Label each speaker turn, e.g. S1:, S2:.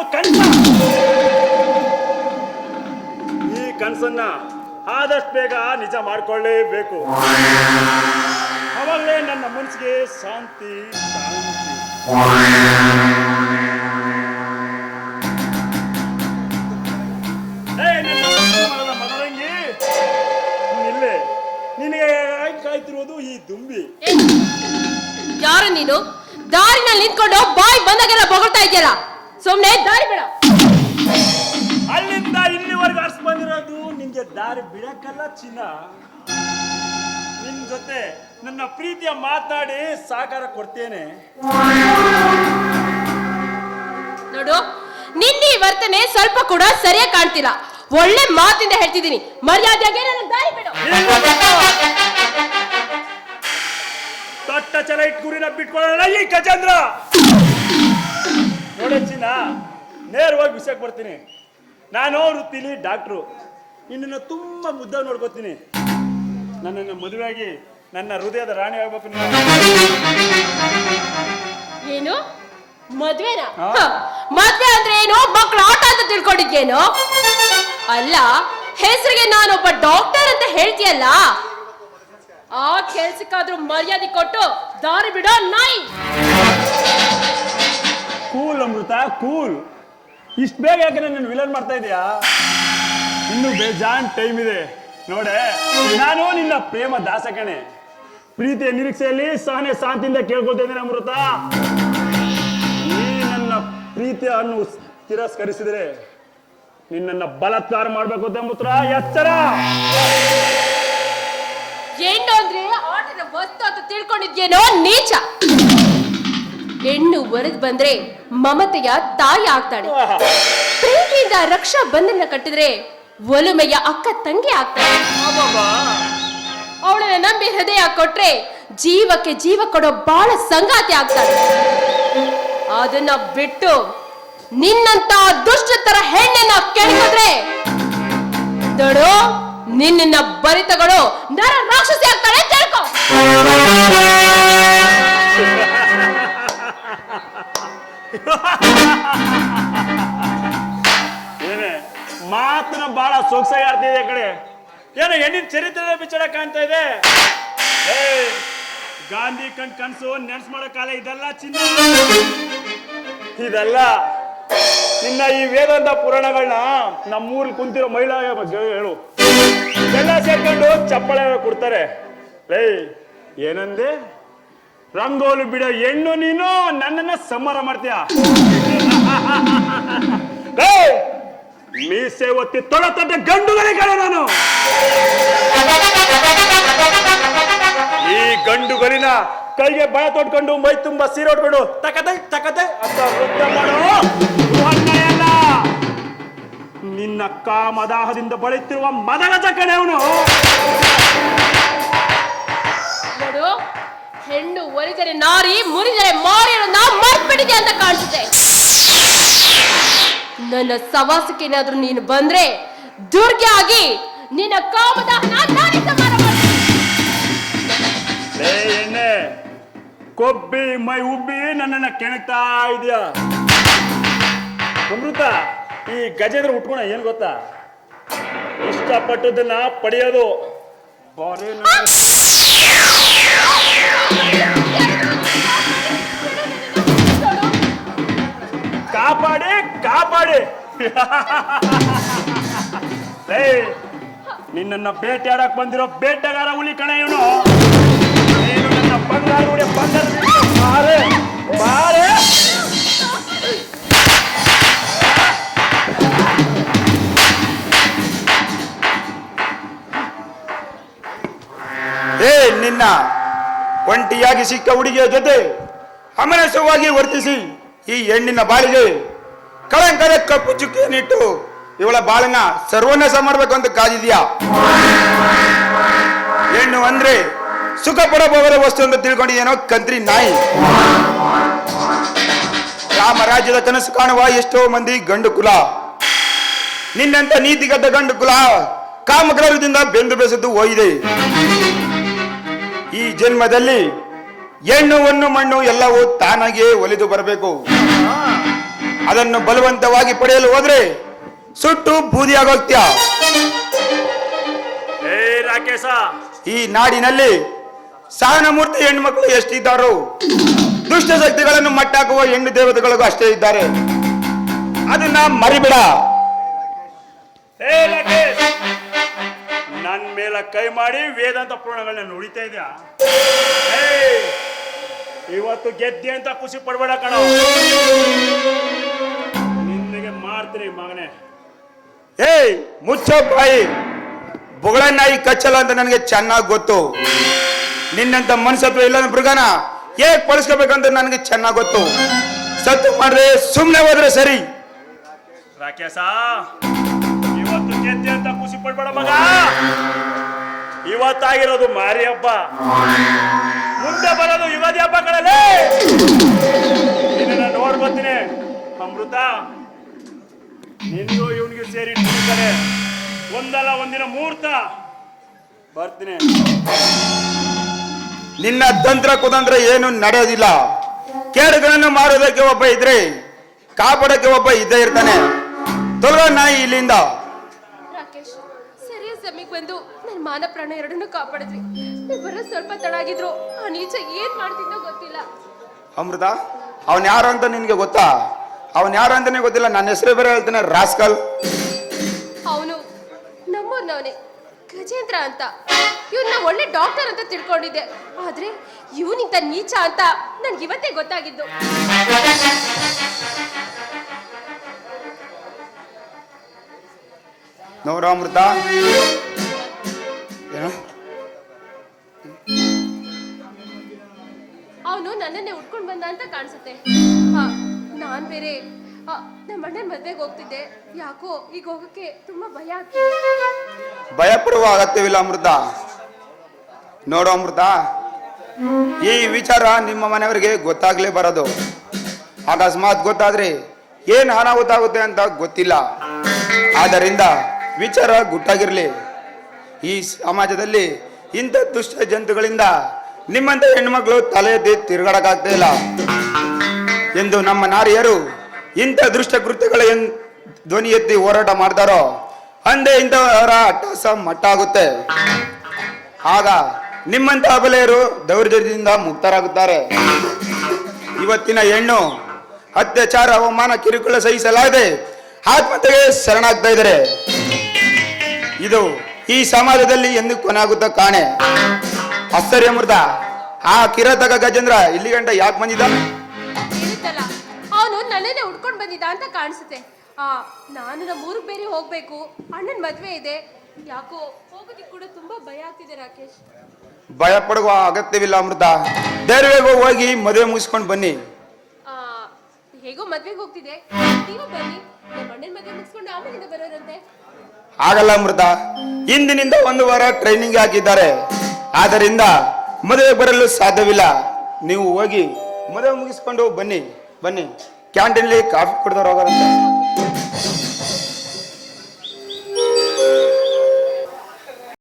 S1: ಒಂದು ಕನಸ. ಈ ಕನಸನ್ನ ಆದಷ್ಟು ಬೇಗ ನಿಜ ಮಾಡ್ಕೊಳ್ಳೇಬೇಕು. ಅವಾಗಲೇ ನನ್ನ ಮನಸ್ಸಿಗೆ ಶಾಂತಿ ಶಾಂತಿ. ನಿನಗೆ ಈ ದುಂಬಿ.
S2: ಯಾರು ನೀನು? ದಾರಿನಲ್ಲಿ ನಿಂತ್ಕೊಂಡು ಬಾಯಿ ಬಂದಾಗೆಲ್ಲ ಬೊಗಳ್ತಾ ಇದೆಯಲ್ಲ ಸುಮ್ನೆ ದಾರಿ ಬಿಡ.
S1: ಅಲ್ಲಿಂದ ಇಲ್ಲಿವರೆಗೂ ಅರ್ಸ್ ಬಂದಿರೋದು. ನಿಮ್ಗೆ ದಾರಿ ಬಿಡಕ್ಕಲ್ಲ ಚಿನ್ನ. ನಿಮ್ ಜೊತೆ ನನ್ನ ಪ್ರೀತಿಯ ಮಾತಾಡಿ ಸಹಕಾರ ಕೊಡ್ತೇನೆ.
S2: ನೋಡು ನಿನ್ನ ಈ ವರ್ತನೆ ಸ್ವಲ್ಪ ಕೂಡ ಸರಿಯಾಗಿ ಕಾಣ್ತಿಲ್ಲ. ಒಳ್ಳೆ ಮಾತಿಂದ ಹೇಳ್ತಿದ್ದೀನಿ. ಮರ್ಯಾದೆಗೆ ನನ್ನ ದಾರಿ ಬಿಡು.
S1: ದೊಡ್ಡ ಚಲ ಇಟ್ ಗುರಿನ ಬಿಟ್ಕೊಳ್ಳೋಣ ಈ ಗಜೇಂದ್ರ. ನೋಡ ಚಿನ್ನ ನೇರವಾಗಿ ವಿಷಯಕ್ಕೆ ಬರ್ತೀನಿ. ನಾನು ವೃತ್ತಿಲಿ ಡಾಕ್ಟ್ರು. ನಿನ್ನನ್ನು ತುಂಬ ಮುದ್ದ ನೋಡ್ಕೋತೀನಿ. ನನ್ನನ್ನು ಮದುವೆಯಾಗಿ ನನ್ನ ಹೃದಯದ ರಾಣಿ ಆಗ್ಬೇಕು ನೀನು.
S2: ಏನು? ಮದ್ವೆನಾ?
S1: ಹಾ.
S2: ಹ, ಮದ್ವೆ ಅಂದ್ರೆ ಏನು? ಮಕ್ಕಳು ಆಟ ಅಂತ ತಿಳ್ಕೊಂಡಿದ್ಯೇನು? ಅಲ್ಲ ಹೆಸರಿಗೆ ನಾನೊಬ್ಬ ಡಾಕ್ಟರ್ ಅಂತ ಹೇಳ್ತೀಯಲ್ಲ? ಆ ಕೆಲ್ಸಕ್ಕಾದ್ರೂ ಮರ್ಯಾದೆ ಕೊಟ್ಟು ದಾರಿ ಬಿಡೋ ನಾಯಿ.
S1: ಕೂಲ್ ಅಮೃತ ಕೂಲ್ ಇಷ್ಟು ಬೇಗ ಯಾಕೆ ನಾನು ವಿಲನ್ ಮಾಡ್ತಾ ಇದೀಯಾ? ಇನ್ನು ಬೇಜಾನ್ ಟೈಮ್ ಇದೆ. ನೋಡೆ, ನಾನು ನಿನ್ನ ಪ್ರೇಮ ದಾಸ ಕಣೆ ಪ್ರೀತಿಯ ನಿರೀಕ್ಷೆಯಲ್ಲಿ ಸಹನೆ ಶಾಂತಿಯಿಂದ ಕೇಳ್ಕೊತಾ ಇದ್ದೇನೆ ಅಮೃತ. ನೀ ನನ್ನ ಪ್ರೀತಿಯ ಅನ್ನು ತಿರಸ್ಕರಿಸಿದರೆ ನಿನ್ನನ್ನ ಬಲಾತ್ಕಾರ ಮಾಡ್ಬೇಕು ಅಂತ ಅಮೃತ. ಎಚ್ಚರ!
S2: ಏನು ಅಂದ್ರೆ ಆಟದ ವಸ್ತು ಅಂತ ತಿಳ್ಕೊಂಡಿದ್ಯೇನೋ ನೀಚ. ಹೆಣ್ಣು ಒರೆದ್ ಬಂದ್ರೆ ಮಮತೆಯ ತಾಯಿ ಆಗ್ತಾಳೆ. ಪ್ರೀತಿಯಿಂದ ರಕ್ಷಾ ಬಂಧನ ಕಟ್ಟಿದ್ರೆ ಒಲುಮೆಯ ಅಕ್ಕ ತಂಗಿ ಆಗ್ತಾಳೆ. ಅವಳನ್ನ ನಂಬಿ ಹೃದಯ ಕೊಟ್ರೆ ಜೀವಕ್ಕೆ ಜೀವ ಕೊಡೋ ಬಾಳ ಸಂಗಾತಿ ಆಗ್ತಾಳೆ. ಅದನ್ನ ಬಿಟ್ಟು ನಿನ್ನಂತ ದುಷ್ಟತರ ಹೆಣ್ಣನ್ನ ಕೆಣಕಿದ್ರೆ ದೊಡೋ ನಿನ್ನ ಬರಿತಗಳು ನರ ರಾಕ್ಷಸಿ ಆಗ್ತಾಳೆ ತಿಳ್ಕೊ
S1: ಏನೇ ಮಾತನ ಬಹಳ ಸೊಗಸಾಗಿ ಆಡ್ತಿದೆ ಕಡೆ ಏನೋ, ಹೆಣ್ಣಿನ ಚರಿತ್ರೆ ಬಿಚ್ಚಡ ಕಾಣ್ತಾ ಇದೆ? ಗಾಂಧಿ ಕಣ್ ಕನಸು ನೆನ್ಸ್ ಮಾಡೋ ಕಾಲ ಇದೆಲ್ಲ ಚಿನ್ನ. ಇದೆಲ್ಲ. ನಿನ್ನ ಈ ವೇದಾಂತ ಪುರಾಣಗಳನ್ನ ನಮ್ಮೂರಲ್ಲಿ ಕುಂತಿರೋ ಮಹಿಳಾ ಹೇಳು. ಎಲ್ಲ ಸೇರ್ಕೊಂಡು ಚಪ್ಪಳೆ ಕೊಡ್ತಾರೆ. ಏನಂದೆ? ರಂಗೋಲಿ ಬಿಡ ಹೆಣ್ಣು ನೀನು ನನ್ನನ್ನ ಸಂಹಾರ ಮಾಡ್ತೀಯ! ಮೀಸೆ ಒತ್ತಿ ತೊಡ ತೊಟ್ಟ ಗಂಡುಗಳೇ ಕಡೆ ನಾನು. ಈ ಗಂಡುಗಳಿನ ಕೈಗೆ ಬಳ ತೊಟ್ಕೊಂಡು ಮೈ ತುಂಬ ಸೀರೆ ಉಟ್ಕೊಂಡು ತಕತೆ ತಕತೆ ಅಂತ ವೃತ್ತ ಮಾಡೋ ಅಲ್ಲ. ನಿನ್ನ ಕಾಮದಾಹದಿಂದ ಬಳಿತಿರುವ ಮದಗಜ ಕಡೆ ಅವನು.
S2: ನೋಡು ಹೆಣ್ಣು ಒರಿದರೆ ನಾರಿ ಮುರಿದರೆ ಮಾರಿ ನಾವು ಮರ್ತ್ಬಿಟ್ಟಿದೆ ಅಂತ ಕಾಣಿಸುತ್ತೆ. ನನ್ನ ಸವಾಸಕ್ಕೆ ಏನಾದ್ರೂ ನೀನು ಬಂದ್ರೆ ದುರ್ಗೆ ಆಗಿ ನಿನ್ನ
S1: ಕಾಮದ ಎಣ್ಣೆ ಕೊಬ್ಬಿ ಮೈ ಉಬ್ಬಿ ನನ್ನನ್ನ ಕೆಣಕ್ತಾ ಇದೆಯಾ? ಅಮೃತ ಈ ಗಜೇಂದ್ರ ಉಟ್ಕೋಣ ಏನ್ ಗೊತ್ತಾ? ಇಷ್ಟಪಟ್ಟದನ್ನ ಪಡೆಯೋದು ಬಾರಿ ಕಾಪಾಡಿ ಕಾಪಾಡಿ. ಲೇ ನಿನ್ನನ್ನ ಬೇಟೆಯಾಡಕ್ ಬಂದಿರೋ ಬೇಟೆಗಾರ ಹುಲಿ ಕಣ ಇವನು. ನೀನು ನನ್ನ ಬಂಗಾರ ಉಡಿ ಬಂಗಾರ ಬಾರೆ ಬಾರೆ.
S3: ಏ ನಿನ್ನ ಒಂಟಿಯಾಗಿ ಸಿಕ್ಕ ಹುಡುಗಿಯ ಜೊತೆ ಅಮನಸವಾಗಿ ವರ್ತಿಸಿ ಈ ಹೆಣ್ಣಿನ ಬಾಳಿಗೆ ಕಳಂಕದ ಕಪ್ಪು ಚುಕ್ಕಿಯನ್ನಿಟ್ಟು ಇವಳ ಬಾಳನ್ನ ಸರ್ವನಾಶ ಮಾಡಬೇಕು ಅಂತ ಕಾದಿದ್ಯಾ? ಹೆಣ್ಣು ಅಂದ್ರೆ ಸುಖ ಪಡಬಹುದ ವಸ್ತು ಅಂತ ತಿಳ್ಕೊಂಡಿದ್ದೇನೋ ಕಂತ್ರಿ ನಾಯಿ. ರಾಮರಾಜ್ಯದ ಕನಸು ಕಾಣುವ ಎಷ್ಟೋ ಮಂದಿ ಗಂಡು ಕುಲ. ನಿನ್ನಂತ ನೀತಿಗದ್ದ ಗಂಡು ಕುಲ ಕಾಮಗ್ರಹದಿಂದ ಬೆಂದು ಬೆಸೆದು ಹೋಗಿದೆ ಈ ಜನ್ಮದಲ್ಲಿ ಹೆಣ್ಣು ಮಣ್ಣು ಎಲ್ಲವೂ ತಾನಾಗಿಯೇ ಒಲಿದು ಬರಬೇಕು. ಅದನ್ನು ಬಲವಂತವಾಗಿ ಪಡೆಯಲು ಹೋದ್ರೆ ಸುಟ್ಟು ಬೂದಿಯಾಗೋಗ್ತೀಯ
S1: ರಾಕೇಶ.
S3: ಈ ನಾಡಿನಲ್ಲಿ ಸಹನಮೂರ್ತಿ ಹೆಣ್ಮಕ್ಳು ಎಷ್ಟಿದ್ದಾರೋ ದುಷ್ಟ ಶಕ್ತಿಗಳನ್ನು ಮಟ್ಟಾಕುವ ಹೆಣ್ಣು ದೇವತೆಗಳಿಗೂ ಅಷ್ಟೇ ಇದ್ದಾರೆ. ಅದನ್ನ ಮರಿಬೇಡ.
S1: ಏ ಮೇಲೆ ಕೈ ಮಾಡಿ ವೇದಾಂತ ಪುರಾಣಗಳನ್ನ ನುಡಿತಾ ಇದೆಯಾ? ಇವತ್ತು ಗೆದ್ದೆ ಅಂತ ಖುಷಿ ಪಡ್ಬೇಡ ಕಣ. ನಿನ್ನೆಗೆ ಮಾಡ್ತೀನಿ ಮಗನೇ.
S3: ಏಯ್ ಮುಚ್ಚೋ ಬಾಯಿ. ಬೊಗಳ ನಾಯಿ ಕಚ್ಚಲ್ಲ ಅಂತ ನನಗೆ ಚೆನ್ನಾಗಿ ಗೊತ್ತು. ನಿನ್ನಂತ ಮನಸ್ಸತ್ವ ಇಲ್ಲ ಮೃಗನ ಹೇಗ್ ಪಳಿಸ್ಕೋಬೇಕಂತ ನನಗೆ ಚೆನ್ನಾಗಿ ಗೊತ್ತು. ಸತ್ತು ಮಾಡ್ರೆ ಸುಮ್ಮನೆ ಹೋದ್ರೆ ಸರಿ.
S1: ರಾಕೇಶ ಇವತ್ತು ಗೆದ್ದೆ ಅಂತ ಪಡ್ಬೇಡ ಮಗ. ಇವತ್ತಾಗಿರೋದು ಮಾರಿ ಹಬ್ಬ. ಮುಂದೆ ಬರೋದು ಯುಗಾದಿ ಹಬ್ಬ ಕಣಲೇ ನಿನ್ನ ನೋಡ್ ಬರ್ತೀನಿ, ಅಮೃತ. ನಿಂದು ಇವನಿಗೆ ಸೇರಿ ಒಂದಲ್ಲ ಒಂದಿನ ಮುಹೂರ್ತ. ಬರ್ತೀನಿ.
S3: ನಿನ್ನ ತಂತ್ರ ಕುತಂತ್ರ ಏನು ನಡೆಯೋದಿಲ್ಲ. ಕೇಡುಗಳನ್ನು ಮಾರೋದಕ್ಕೆ ಒಬ್ಬ ಇದ್ರೆ, ಕಾಪಾಡಕ್ಕೆ ಒಬ್ಬ ಇದ್ದೇ ಇರ್ತಾನೆ. ತೊಲಗ ನಾಯಿ ಇಲ್ಲಿಂದ.
S2: ಬಂದು ನನ್ನ ಮಾನ ಪ್ರಾಣ ಎರಡನ್ನೂ ಕಾಪಾಡಿದ್ರಿ ನೀವು ಬರೋ ಸ್ವಲ್ಪ ತಡ ಆಗಿದ್ರು ಆ ನೀಚ ಏನ್ ಮಾಡ್ತಿದ್ದೋ ಗೊತ್ತಿಲ್ಲ.
S3: ಅಮೃತ ಅವನ್ ಯಾರು ಅಂತ ನಿನ್ಗೆ ಗೊತ್ತಾ? ಅವನ್ ಯಾರು ಅಂತಾನೆ ಗೊತ್ತಿಲ್ಲ. ನನ್ನ ಹೆಸರು ಬೇರೆ ಹೇಳ್ತಾನೆ ರಾಸ್ಕಲ್.
S2: ಅವನು ನಮ್ಮೂರ್ನವನೇ ಗಜೇಂದ್ರ ಅಂತ. ಇವ್ನ ಒಳ್ಳೆ ಡಾಕ್ಟರ್ ಅಂತ ತಿಳ್ಕೊಂಡಿದ್ದೆ. ಆದ್ರೆ ಇವನಿಂತ ನೀಚ ಅಂತ ನನ್ಗೆ ಇವತ್ತೇ ಗೊತ್ತಾಗಿದ್ದು.
S3: ನೋಡೋ ಅಮೃತ.
S2: ನನ್ನನ್ನೇ ಉಟ್ಕೊಂಡು ಬಂದ ಅಂತ ಕಾಣಿಸುತ್ತೆ. ನಾನ್ ಬೇರೆ. ನಮ್ಮ ಅಣ್ಣನ ಮದ್ವೆಗೆ ಹೋಗ್ತಿದ್ದೆ. ಯಾಕೋ ಈಗ ಹೋಗಕ್ಕೆ ತುಂಬಾ ಭಯ
S3: ಭಯ ಪಡುವ ಅಗತ್ಯವಿಲ್ಲ ಅಮೃತ. ನೋಡು ಅಮೃತ, ಈ ವಿಚಾರ ನಿಮ್ಮ ಮನೆಯವರಿಗೆ ಗೊತ್ತಾಗ್ಲೇ ಬರೋದು. ಅಕಸ್ಮಾತ್ ಗೊತ್ತಾದ್ರೆ ಏನ್ ಅನಾಹುತ ಆಗುತ್ತೆ ಅಂತ ಗೊತ್ತಿಲ್ಲ. ಆದ್ದರಿಂದ ವಿಚಾರ ಗುಟ್ಟಾಗಿರ್ಲಿ. ಈ ಸಮಾಜದಲ್ಲಿ ಇಂಥ ದುಷ್ಟ ಜಂತುಗಳಿಂದ ನಿಮ್ಮಂತ ಹೆಣ್ಮಕ್ಳು ತಲೆ ಎತ್ತಿ ತಿರುಗಾಡಕ್ಕಾಗ್ತಾ ಇಲ್ಲ. ಎಂದು ನಮ್ಮ ನಾರಿಯರು ಇಂಥ ದೃಷ್ಟ ಕೃತ್ಯಗಳ ಧ್ವನಿ ಎತ್ತಿ ಹೋರಾಟ ಮಾಡ್ತಾರೋ ಅಂದೇ ಇಂಥವರ ಅಟ್ಟಹಾಸ ಮಟ್ಟ ಆಗುತ್ತೆ ಆಗ ನಿಮ್ಮಂತ ಅಬಲೆಯರು ದೌರ್ಜನ್ಯದಿಂದ ಮುಕ್ತರಾಗುತ್ತಾರೆ. ಇವತ್ತಿನ ಹೆಣ್ಣು ಅತ್ಯಾಚಾರ, ಅವಮಾನ ಕಿರುಕುಳ ಸಹಿಸಲಾಗದೆ ಆತ್ಮಹತ್ಯೆಗೆ ಶರಣಾಗ್ತಾ ಇದ್ದಾರೆ. ಇದು ಈ ಸಮಾಜದಲ್ಲಿ ಎಂದು ಕೊನೆಯಾಗುತ್ತ ಕಾಣೆ. ಆಶ್ಚರ್ಯ ಮೃತ ಆ ಕಿರತಕ ಗಜೇಂದ್ರ ಇಲ್ಲಿ ಗಂಟ ಯಾಕೆ ಬಂದಿದ್ದ?
S2: ಇರುತ್ತಲ್ಲ. ಅವನು ನನ್ನನ್ನೇ ಉಟ್ಕೊಂಡು ಬಂದಿದ್ದ ಅಂತ ಕಾಣಿಸುತ್ತೆ. ಆ ನಾನು ನಮ್ಮ ಊರಿಗೆ ಬೇರೆ ಹೋಗ್ಬೇಕು. ಅಣ್ಣನ ಮದ್ವೆ ಇದೆ. ಯಾಕೋ ಹೋಗೋದಿಕ್ ಕೂಡ ತುಂಬಾ ಭಯ ಆಗ್ತಿದೆ ರಾಕೇಶ್.
S3: ಭಯ ಪಡುವ ಅಗತ್ಯವಿಲ್ಲ ಅಮೃತ. ಧೈರ್ಯವಾಗಿ ಹೋಗಿ ಮದುವೆ ಮುಗಿಸ್ಕೊಂಡು ಬನ್ನಿ.
S2: ಆ ಹೇಗೋ ಮದ್ವೆಗೆ ಹೋಗ್ತಿದೆ. ನೀವು ಬನ್ನಿ. ನಮ್ಮ ಅಣ್ಣನ ಮದ್ವೆ ಮುಗಿಸ್ಕೊಂಡು ಆಮೇಲಿಂದ ಬರೋರಂತೆ.
S3: ಆಗಲ್ಲ ಅಮೃತ. ಇಂದಿನಿಂದ ಒಂದು ವಾರ ಟ್ರೈನಿಂಗ್ ಹಾಕಿದ್ದಾರೆ. ಆದ್ದರಿಂದ ಮದುವೆ ಬರಲು ಸಾಧ್ಯವಿಲ್ಲ. ನೀವು ಹೋಗಿ ಮದುವೆ ಮುಗಿಸ್ಕೊಂಡು ಬನ್ನಿ ಬನ್ನಿ. ಕ್ಯಾಂಟೀನ್ಲಿ ಕಾಫಿ ಕುಡ್ದವ್ರು ಹೋಗೋರಂತೆ